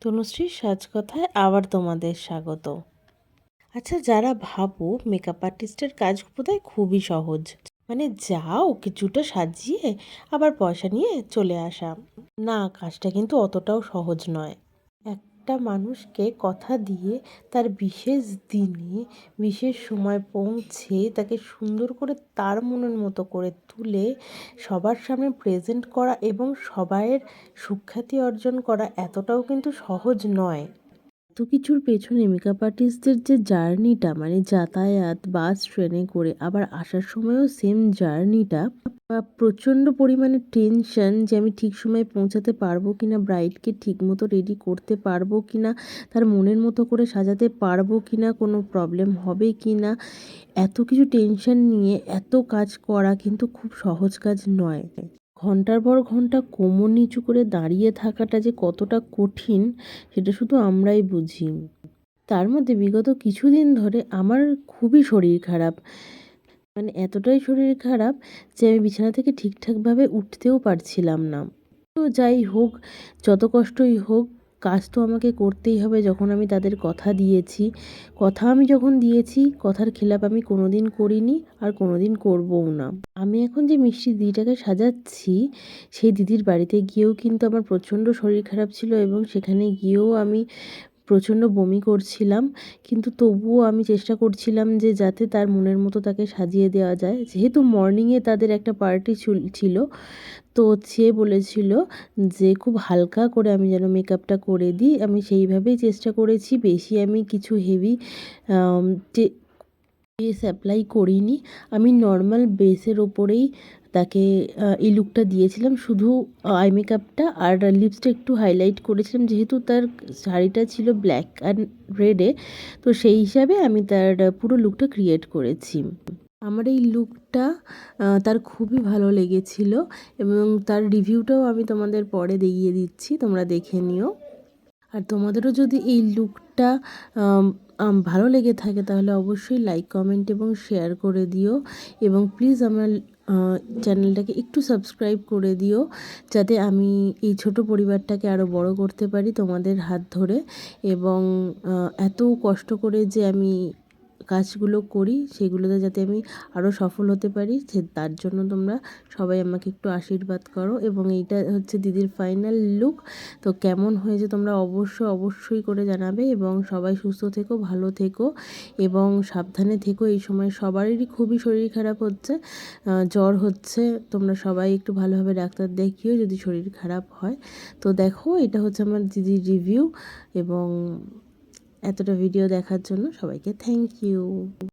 তনুশ্রীর সাজকথায় আবার তোমাদের স্বাগত। আচ্ছা যারা ভাবো মেকআপ আর্টিস্টের কাজ বোধহয় খুবই সহজ। মানে যাও কিছুটা সাজিয়ে, আবার পয়সা নিয়ে চলে আসা। না, কাজটা কিন্তু অতটাও সহজ নয়। একটা মানুষকে কথা দিয়ে তার বিশেষ দিনে, বিশেষ সময় পৌঁছে তাকে সুন্দর করে তার মনের মতো করে তুলে সবার সামনে প্রেজেন্ট করা এবং সবাইয়ের সুখ্যাতি অর্জন করা এতটাও কিন্তু সহজ নয়। এত কিছুর পেছনে মেকআপ আর্টিস্টদের যে জার্নিটা মানে যাতায়াত, বাস ট্রেনে করে আবার আসার সময়ও সেম জার্নিটা প্রচণ্ড পরিমাণে টেনশন যে আমি ঠিক সময়ে পৌঁছাতে পারব কি না ব্রাইডকে ঠিক মতো রেডি করতে পারব কি না তার মনের মতো করে সাজাতে পারব কি না কোনো প্রবলেম হবে কি না এত কিছু টেনশন নিয়ে এত কাজ করা কিন্তু খুব সহজ কাজ নয়। ঘণ্টার পর ঘণ্টা কোমর নিচু করে দাঁড়িয়ে থাকাটা যে কতটা কঠিন, সেটা শুধু আমরাই বুঝি। তার মধ্যে বিগত কিছুদিন ধরে আমার খুবই শরীর খারাপ। মানে এতটাই শরীর খারাপ যে আমি বিছানা থেকে ঠিকঠাকভাবে উঠতেও পারছিলাম না। তো যাই হোক, যত কষ্টই হোক কাজ তো আমাকে করতেই হবে যখন আমি তাদের কথা দিয়েছি। কথা আমি যখন দিয়েছি, কথার খেলাপ আমি কোনো দিন করিনি আর কোনো দিন করবও না। আমি এখন যে মিষ্টি দিদিটাকে সাজাচ্ছি, সেই দিদির বাড়িতে গিয়েও কিন্তু আমার প্রচণ্ড শরীর খারাপ ছিল এবং সেখানে গিয়েও আমি প্রচণ্ড বমি করছিলাম, কিন্তু তবুও আমি চেষ্টা করছিলাম যে যাতে তার মনের মতো তাকে সাজিয়ে দেওয়া যায়। যেহেতু মর্নিংয়ে তাদের একটা পার্টি ছিল, তো সে বলেছিল যে খুব হালকা করে আমি যেন মেকআপটা করে দিই। আমি সেইভাবেই চেষ্টা করেছি, বেশি আমি কিছু হেভি বেস অ্যাপ্লাই করিনি। আমি নর্মাল বেসের ওপরেই তাকে এই লুকটা দিয়েছিলাম। শুধু আই মেকআপটা আর লিপসটা একটু হাইলাইট করেছিলাম। যেহেতু তার শাড়িটা ছিল ব্ল্যাক অ্যান্ড রেডে তো সেই হিসাবে আমি তার পুরো লুকটা ক্রিয়েট করেছি। আমার এই লুকটা তার খুবই ভালো লেগেছিল এবং তার রিভিউটাও আমি তোমাদের পরে দেখিয়ে দিচ্ছি। তোমরা দেখে নিও। আর তোমাদেরও যদি এই লুকটা ভালো লেগে থাকে, তাহলে অবশ্যই লাইক কমেন্ট এবং শেয়ার করে দিও। এবং প্লিজ আমার চ্যানেলটাকে একটু সাবস্ক্রাইব করে দিও, যাতে আমি এই ছোট পরিবারটাকে আরও বড় করতে পারি তোমাদের হাত ধরে। এবং এত কষ্ট করে যে আমি কাজগুলো করি, সেগুলোতে যাতে আমি আরও সফল হতে পারি, সে তার জন্য তোমরা সবাই আমাকে একটু আশীর্বাদ করো। এবং এইটা হচ্ছে দিদির ফাইনাল লুক তো কেমন হয়েছে তোমরা অবশ্য অবশ্যই করে জানাবে। এবং সবাই সুস্থ থেকো, ভালো থেকো। এবং সাবধানে থেকো, এই সময় সবারই খুবই শরীর খারাপ হচ্ছে। জ্বর হচ্ছে। তোমরা সবাই একটু ভালোভাবে ডাক্তার দেখিও যদি শরীর খারাপ হয়। তো দেখো, এটা হচ্ছে আমার দিদির রিভিউ এবং এতটা ভিডিও দেখার জন্য সবাইকে থ্যাংক ইউ